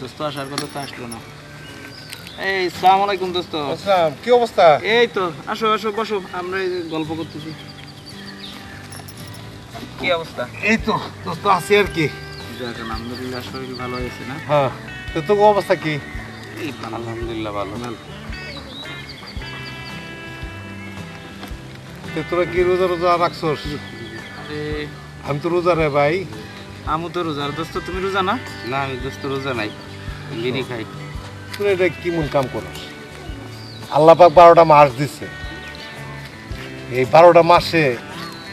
দোস্ত আসার কথা তো আসলো না। এই সালাম আলাইকুম দোস্ত। আসসালাম কি অবস্থা? এই তো আসো আসো বসো আমরা গল্প করতেছি। কি অবস্থা? এই তো দোস্ত আছি আর কি। যাক আলহামদুলিল্লাহ শরীর ভালো হয়েছে না? হ্যাঁ তো তোর অবস্থা কি? এই ভালো। আলহামদুলিল্লাহ ভালো। তো তোরা কি রোজা রোজা রাখছস আমি তো রোজা রে ভাই। আমু তো রোজা। দোস্ত তুমি রোজা না? না আমি দোস্ত রোজা নাই। বিড়ি খাই। তুই এটা কি মন কাম করস। আল্লাহ পাক বারোটা মাস দিচ্ছে এই বারোটা মাসে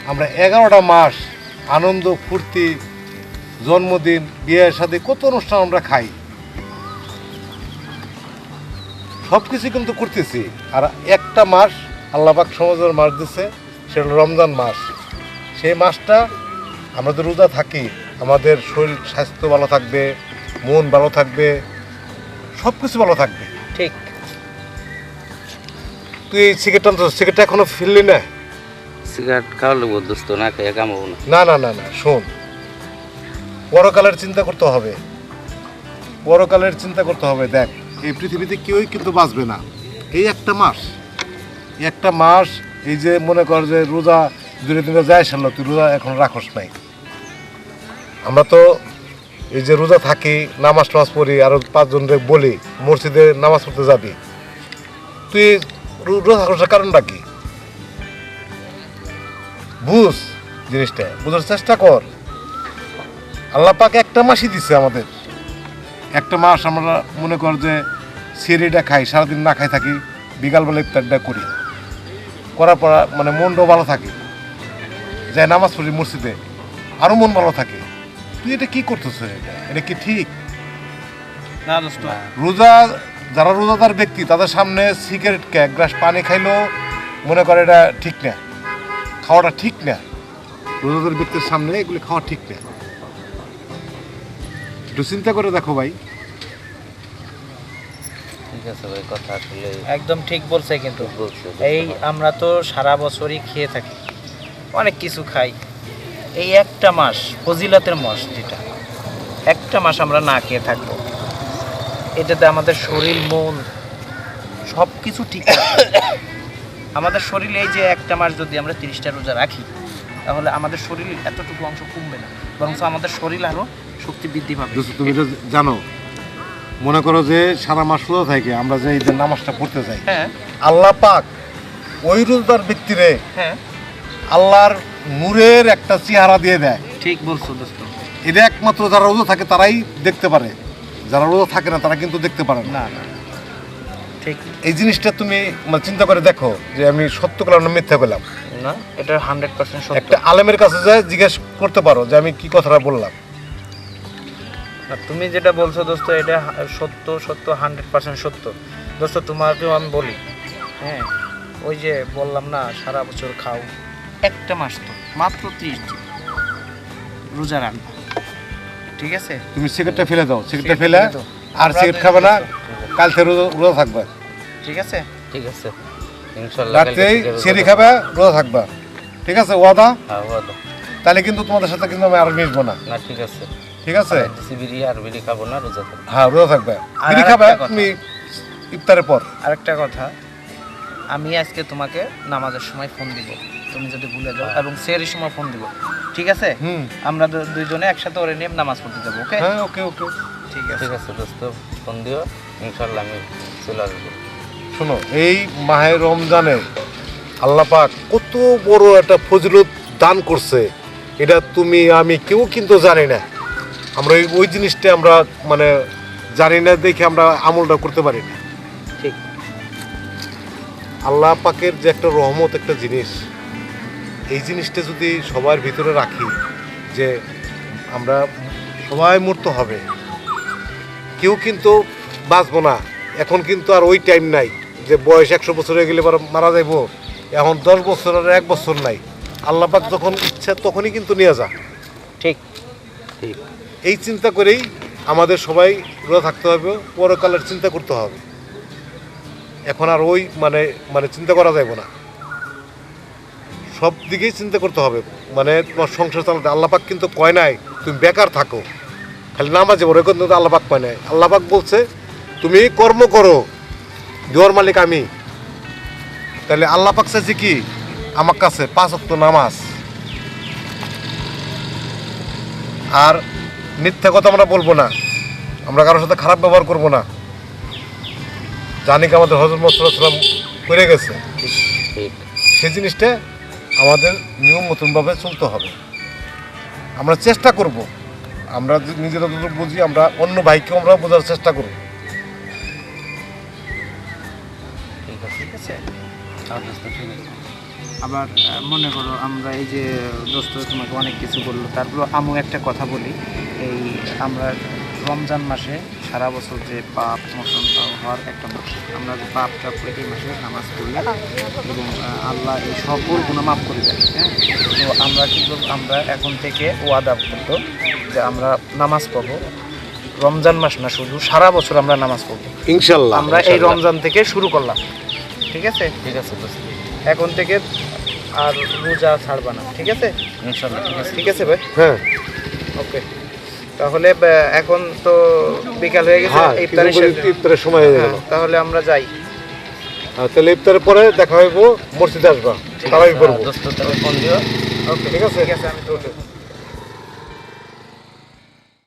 আমরা এগারোটা মাস আনন্দ ফুর্তি জন্মদিন বিয়ের সাথে কত অনুষ্ঠান আমরা খাই। সব কিছু কিন্তু করতেছি। আর একটা মাস আল্লাহ পাক সমাজের মাস দিচ্ছে সেটা হলো রমজান মাস। সেই মাসটা আমরা তো রোজা থাকি। আমাদের শরীর স্বাস্থ্য ভালো থাকবে মন ভালো থাকবে সব কিছু ভালো থাকবে। ঠিক। তুই এই সিগারেট আনতো সিগারেটটা এখনও ফিরলি না? সিগারেট খাওয়া লাগবো দোস্ত না খেয়ে কামাবো না। না না না না শোন। পরকালের চিন্তা করতে হবে। পরকালের চিন্তা করতে হবে দেখ এই পৃথিবীতে কেউই কিন্তু বাঁচবে না। এই একটা মাস একটা মাস এই যে মনে কর যে রোজা দূরে দূরে যায় সারল তুই রোজা এখন রাখস নাই। আমরা তো এই যে রোজা থাকি, নামাজ টামাজ পড়ি, আরও পাঁচজনকে বলি, মসজিদে নামাজ পড়তে যাবি। তুই রোজা থাকার কারণটা কি? বুঝ জিনিসটা, বোঝার চেষ্টা কর। আল্লাহ পাক একটা মাসই দিচ্ছে আমাদের। একটা মাস আমরা মনে কর যে সিঁড়িটা খাই, সারাদিন না খাই থাকি, বিকালবেলা ইফতারটা করি। করার পর মানে মনটাও ভালো থাকে। যাই নামাজ পড়ি মসজিদে আরও মন ভালো থাকে। তুই এটা কি করতেছ এটা? এটা কি ঠিক? না দোস্ত রোজা যারা রোজাদার ব্যক্তি তাদের সামনে সিগারেট কে? এক গ্লাস পানি খাইলেও মনে করে এটা ঠিক না। খাওয়াটা ঠিক না। রোজাদার ব্যক্তির সামনে এগুলি খাওয়া ঠিক না। একটু চিন্তা করে দেখো ভাই। ঠিক আছে ভাই কথা আসলে একদম ঠিক বলছে কিন্তু। এই আমরা তো সারা বছরই খেয়ে থাকি। অনেক কিছু খাই। এই একটা মাস ফজিলাতের মাস যেটা একটা মাস আমরা না খেয়ে থাকব। এটাতে আমাদের শরীর মন সব কিছু ঠিক। আমাদের শরীরে এই যে একটা মাস যদি আমরা তিরিশটা রোজা রাখি তাহলে আমাদের শরীরের এতটুকু অংশ কমবে না। বরং আমাদের শরীর আরও শক্তি বৃদ্ধি পাবে। তুমি তো জানো মনে করো যে সারা মাস রোজা থাকে আমরা যে এই যে নামাজটা পড়তে যাই হ্যাঁ। আল্লাহ পাক ওই রোজাদার ব্যক্তিরে হ্যাঁ। আল্লাহর নূরের একটা চেহারা দিয়ে দেয়। ঠিক বলছো দোস্ত। এটা একমাত্র যারা রোজা থাকে তারাই দেখতে পারে। যারা রোজা থাকে না তারা কিন্তু দেখতে পারে না। ঠিক। এই জিনিসটা তুমি মানে চিন্তা করে দেখো যে আমি সত্য করলাম না মিথ্যা করলাম না এটা হান্ড্রেড পার্সেন্ট সত্য। একটা আলেমের কাছে যায় জিজ্ঞেস করতে পারো যে আমি কি কথাটা বললাম। তুমি যেটা বলছো দোস্ত এটা সত্য সত্য হান্ড্রেড পার্সেন্ট সত্য। দোস্ত তোমাকেও আমি বলি। হ্যাঁ ওই যে বললাম না সারা বছর খাও। একটা মাস তো মাত্র ত্রিশ দিন। রোজা রাখবা ঠিক আছে? তুমি সিগারেটটা ফেলে দাও সিগারেটটা ফেলে আর সিগারেট খাবে না কাল থেকে রোজা রোজা থাকবে। ঠিক আছে? ঠিক আছে। খাবে রোজা থাকবা। ঠিক আছে ওয়াদা? হ্যাঁ ওয়াদা। তাহলে কিন্তু তোমাদের সাথে কিন্তু আমি আর মিশবো না। না ঠিক আছে। ঠিক আছে? দিছি বিড়ি আর বিড়ি খাব না রোজা থাকব। হ্যাঁ রোজা থাকবে। বিড়ি খাবে তুমি ইফতারের পর। আরেকটা কথা আমি আজকে তোমাকে নামাজের সময় ফোন দিব। তুমি যদি ভুলে যাও এবং সেরের সময় ফোন দিব। ঠিক আছে? হুম। আমরা দুইজনে একসাথে ওরে নিয়ে নামাজ পড়তে যাব ওকে? হ্যাঁ ওকে ওকে। ঠিক আছে। ঠিক আছে দোস্ত ফোন দিও ইনশাল্লাহ আমি চলে আসব। শোনো এই মাহে রমজানে আল্লাহ পাক কত বড় একটা ফজিলত দান করছে। এটা তুমি আমি কেউ কিন্তু জানি না। আমরা ওই- ওই জিনিসটা আমরা মানে জানি না দেখে আমরা আমলটা করতে পারি না। ঠিক। আল্লাহ পাকের যে একটা রহমত একটা জিনিস এই জিনিসটা যদি সবার ভিতরে রাখি যে আমরা সবাই মূর্ত হবে কেউ কিন্তু বাঁচবো না। এখন কিন্তু আর ওই টাইম নাই যে বয়স একশো বছর হয়ে গেলে মারা যাইবো। এখন দশ বছর আর এক বছর নাই। আল্লাহ পাক যখন ইচ্ছা তখনই কিন্তু নিয়ে যা। ঠিক ঠিক। এই চিন্তা করেই আমাদের সবাই রোজা থাকতে হবে পরকালের চিন্তা করতে হবে। এখন আর ওই মানে মানে চিন্তা করা যাবে না। সব দিকেই চিন্তা করতে হবে। মানে তোমার সংসার চালাতে। আল্লাপাক কিন্তু কয় নাই তুমি বেকার থাকো। খালি নামাজে পড়ে কিন্তু আল্লাহ পাক পায় নাই। আল্লাহ পাক বলছে তুমি কর্ম করো দেওয়ার মালিক আমি। তাহলে আল্লাহ পাক চাইছে কি? আমার কাছে পাঁচ অক্ট নামাজ। আর মিথ্যা কথা আমরা বলব না। আমরা কারোর সাথে খারাপ ব্যবহার করব না। জানি কি আমাদের হজরত মোসাল্লাম করে গেছে। সেই জিনিসটা আমাদের নিয়ম মতনভাবে চলতে হবে। আমরা চেষ্টা করব। আমরা যে নিজেরা যতটুকু বুঝি আমরা অন্য ভাইকেও আমরা বোঝার চেষ্টা করব। ঠিক আছে ঠিক আছে। আচ্ছা আবার মনে করো আমরা এই যে দোস্ত তোমাকে অনেক কিছু বলল। তারপর আমু একটা কথা বলি। এই আমরা রমজান মাসে সারা বছর যে পাপ মোচন হওয়ার একটা মাস আমরা যে পাপ টাপ করে এই মাসে নামাজ পড়লে এবং আল্লাহ এই সকল গুণা মাফ করে দেয় হ্যাঁ? তো আমরা কি করব? আমরা এখন থেকে ওয়াদা করব যে আমরা নামাজ পড়ব। রমজান মাস না শুধু সারা বছর আমরা নামাজ পড়ব। ইনশাল্লাহ আমরা এই রমজান থেকে শুরু করলাম। ঠিক আছে? ঠিক আছে এখন থেকে আর রোজা ছাড়বা না ঠিক আছে? ইনশাল্লাহ ঠিক আছে। ঠিক আছে ভাই? হ্যাঁ। ওকে তাহলে এখন তো বিকাল হয়ে গেছে হ্যাঁ ইফতারের ইফতারের সময় হয়ে গেল। হ্যাঁ, তাহলে আমরা যাই। তাহলে ইফতারের পরে দেখা হইব মসজিদে আসবা তারাই করব ঠিক আছে? ঠিক আছে আমি